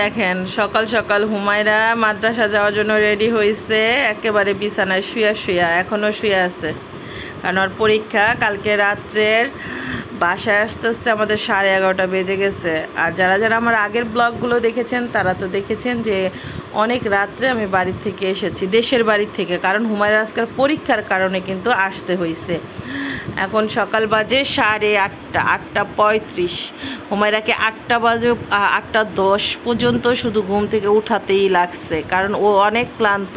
দেখেন, সকাল সকাল হুমায়রা মাদ্রাসা যাওয়ার জন্য রেডি হয়েছে একেবারে বিছানায় শুয়া শুয়া এখনও শুয়ে আছে। কারণ ওর পরীক্ষা কালকে রাত্রের বাসায় আসতে আসতে আমাদের সাড়ে এগারোটা বেজে গেছে। আর যারা যারা আমার আগের ব্লগগুলো দেখেছেন, তারা তো দেখেছেন যে অনেক রাত্রে আমি বাড়ির থেকে এসেছি, দেশের বাড়ির থেকে। কারণ হুমায়রা আজকাল পরীক্ষার কারণে কিন্তু আসতে হয়েছে এখন সকাল বাজে সাড়ে আটটা আটটা পঁয়ত্রিশ। হুমায়রাকে আটটা বাজে আটটা দশ পর্যন্ত শুধু ঘুম থেকে উঠাতেই লাগছে, কারণ ও অনেক ক্লান্ত।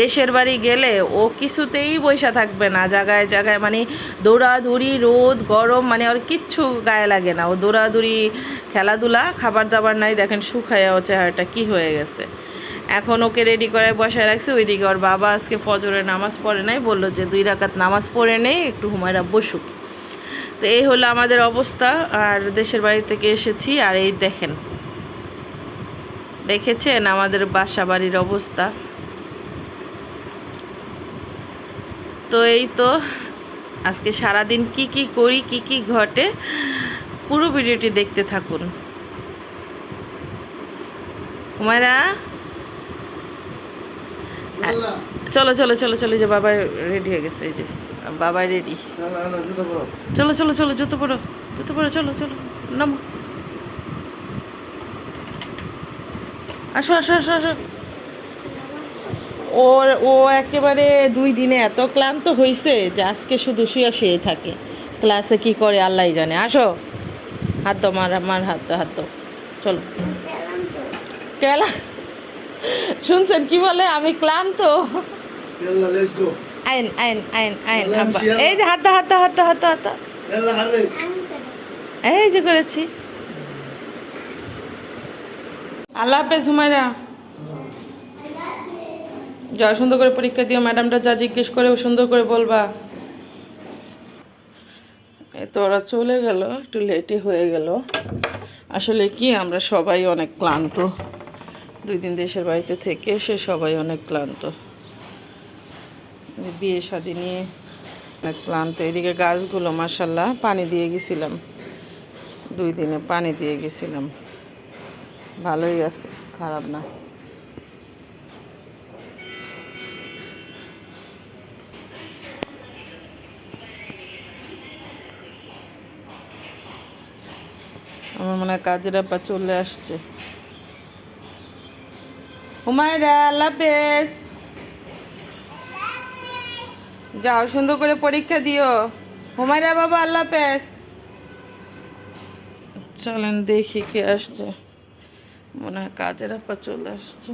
দেশের বাড়ি গেলে ও কিছুতেই বসে থাকবে না, জায়গায় জায়গায় মানে দৌড়াদৌড়ি, রোদ, গরম মানে ওর কিচ্ছু গায়ে লাগে না। ও দৌড়াদৌড়ি, খেলাধুলা, খাবার দাবার নাই, দেখেন শুকায় ও চেহারাটা, কি হয়ে গেছে। এখন ওকে রেডি করে বসায় রাখছে, ওইদিকে ওর বাবা আজকে ফজরের নামাজ পড়ে নাই, বলল যে দুই রাকাত নামাজ পড়ে নেই, একটু হুমায়রা বসুক। তো এই হলো আমাদের অবস্থা, আর দেশের বাড়ি থেকে এসেছি, আর এই দেখেন। দেখেছেন আমাদের বাসা বাড়ির অবস্থা? তো এই তো, আজকে সারাদিন কি কি করি, কি কি ঘটে, পুরো ভিডিওটি দেখতে থাকুন। হুমায়রা? চলো চলো চলো চলো যে বাবা রেডি হয়ে গেছে এই যে বাবা রেডি চলো চলো চলো জুতো পরো জুতো পরো চলো চলো নামো। আসো আসো আসো আসো। ওর ও একেবারে দুই দিনে এত ক্লান্ত হয়েছে যে আজকে শুধু শুয়ে শুয়ে থাকে। ক্লাসে কি করে আল্লাহ জানে। আসো। হাত দাও মার মার হাত দাও হাত দাও। চলো। কেলা শুনছেন কি বলে? আমি ক্লান্ত। এই যে হাত হাত হাত হাত হাত এই যে করেছি। আল্লাহ জয় সুন্দর করে পরীক্ষা দিও। ম্যাডামটা যা জিজ্ঞেস করে সুন্দর করে বলবা। তো ওরা চলে গেল একটু লেটই হয়ে গেল। আসলে কি আমরা সবাই অনেক ক্লান্ত। দুই দিন দেশের বাড়িতে থেকে এসে সবাই অনেক ক্লান্ত। বিয়ে শাদি নিয়ে অনেক ক্লান্ত। এদিকে গাছগুলো মাসাল্লাহ পানি দিয়ে গেছিলাম। দুই দিনে পানি দিয়ে গেছিলাম। ভালোই আছে, খারাপ না। আমার মনে হয় কাজের আপা চলে আসছে। হুমায়রা আল্লাহ যাও, সুন্দর করে পরীক্ষা দিও। হুমায়রা বাবা, আল্লাহ চলেন দেখি কে আসছে। মনে হয় কাজের আপা চলে আসছে।